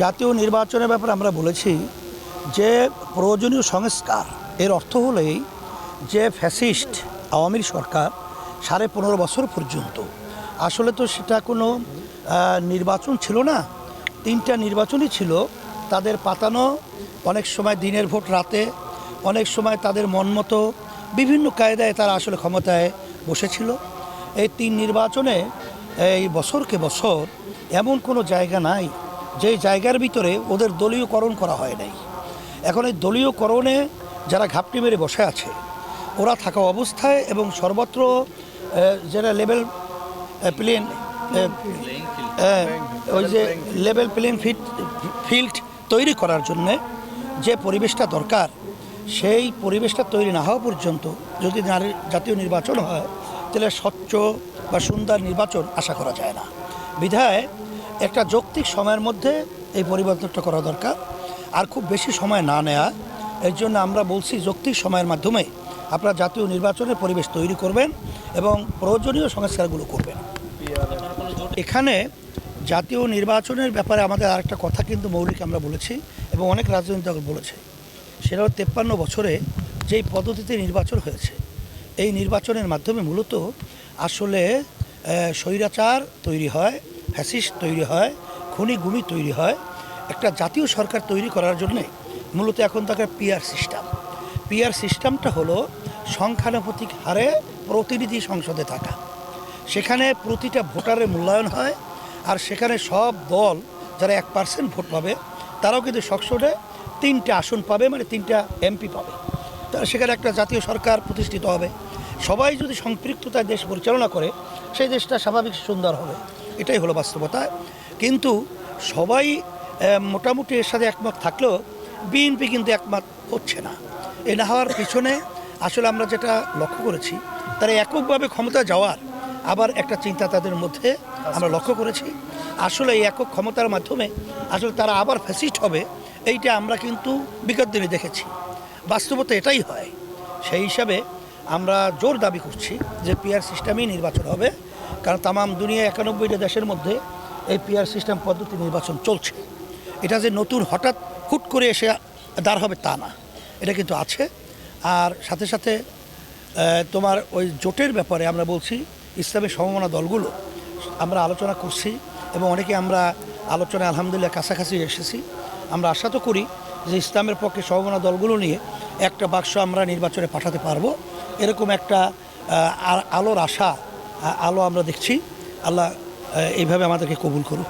জাতীয় নির্বাচনের ব্যাপারে আমরা বলেছি যে প্রয়োজনীয় সংস্কার, এর অর্থ হলেই যে ফ্যাসিস্ট আওয়ামী সরকার সাড়ে পনেরো বছর পর্যন্ত। আসলে তো সেটা কোনো নির্বাচন ছিল না। তিনটা নির্বাচনই ছিল। তাদের পাতানো অনেক সময় দিনের ভোট রাতে, অনেক সময় তাদের মন মতো বিভিন্ন কায়দায় তারা আসলে ক্ষমতায় বসেছিল। এই তিন নির্বাচনে এই বছরকে বছর এমন কোনো জায়গা নাই যে জায়গার ভিতরে ওদের দলীয়করণ করা হয় নাই। এখন এই দলীয়করণে যারা ঘাপটি মেরে বসে আছে, ওরা থাকা অবস্থায় এবং সর্বত্র যেটা লেভেল প্লেন ওই যে লেভেল প্লেন ফিট ফিল্ড তৈরি করার জন্যে যে পরিবেশটা দরকার, সেই পরিবেশটা তৈরি না হওয়া পর্যন্ত যদি নারী, জাতীয় নির্বাচন হয়, তাহলে স্বচ্ছ বা সুন্দর নির্বাচন আশা করা যায় না। বিধায় একটা যৌক্তিক সময়ের মধ্যে এই পরিবর্তনটা করা দরকার, আর খুব বেশি সময় না নেয়া। এর জন্য আমরা বলছি যৌক্তিক সময়ের মাধ্যমে আপনারা জাতীয় নির্বাচনের পরিবেশ তৈরি করবেন এবং প্রয়োজনীয় সংস্কারগুলো করবেন। এখানে জাতীয় নির্বাচনের ব্যাপারে আমাদের আরেকটা কথা কিন্তু মৌলিক আমরা বলেছি এবং অনেক রাজনৈতিক বলেছে। সেটা তেপ্পান্ন বছরে যেই পদ্ধতিতে নির্বাচন হয়েছে, এই নির্বাচনের মাধ্যমে মূলত আসলে স্বৈরাচার তৈরি হয় ফ্যাসিস্ট তৈরি হয়, খুনি গুমি তৈরি হয়। একটা জাতীয় সরকার তৈরি করার জন্যে মূলত এখন তাকে পিআর সিস্টেম। পিআর সিস্টেমটা হলো সংখ্যানুপাতিক হারে প্রতিনিধি সংসদে থাকা। সেখানে প্রতিটা ভোটারের মূল্যায়ন হয় আর সেখানে সব দল যারা এক পার্সেন্ট ভোট পাবে, তারাও কিন্তু সংসদে তিনটে আসন পাবে মানে তিনটা এমপি পাবে। তারা সেখানে একটা জাতীয় সরকার প্রতিষ্ঠিত হবে। সবাই যদি সম্পৃক্ততায় দেশ পরিচালনা করে, সেই দেশটা স্বাভাবিক সুন্দর হবে। এটাই হলো বাস্তবতা। কিন্তু সবাই মোটামুটি এর সাথে একমত থাকলেও বিএনপি কিন্তু একমত হচ্ছে না। এ না হওয়ার পিছনে আসলে আমরা যেটা লক্ষ্য করেছি, তারা এককভাবে ক্ষমতা যাওয়ার আবার একটা চিন্তা তাদের মধ্যে আমরা লক্ষ্য করেছি। আসলে এই একক ক্ষমতার মাধ্যমে আসলে তারা আবার ফ্যাসিস্ট হবে, এইটা আমরা কিন্তু বিগত দিনে দেখেছি। বাস্তবতা এটাই হয়। সেই হিসাবে আমরা জোর দাবি করছি যে পিআর সিস্টেমেই নির্বাচন হবে। কারণ তামাম দুনিয়া একানব্বইটা দেশের মধ্যে এই পিআর সিস্টেম পদ্ধতি নির্বাচন চলছে। এটা যে নতুন হঠাৎ হুট করে এসে দাঁড় হবে তা না। এটা কিন্তু আছে। আর সাথে সাথে তোমার ওই জোটের ব্যাপারে আমরা বলছি, ইসলামী সমমনা দলগুলো। আমরা আলোচনা করছি এবং অনেকে আমরা আলোচনায় আলহামদুলিল্লাহ কাছাকাছি এসেছি। আমরা আশা তো করি যে ইসলামের পক্ষে সমমনা দলগুলো নিয়ে একটা বাক্স আমরা নির্বাচনে পাঠাতে পারব। এরকম একটা আলোর আশা আলো আমরা দেখছি। আল্লাহ এইভাবে আমাদেরকে কবুল করুক।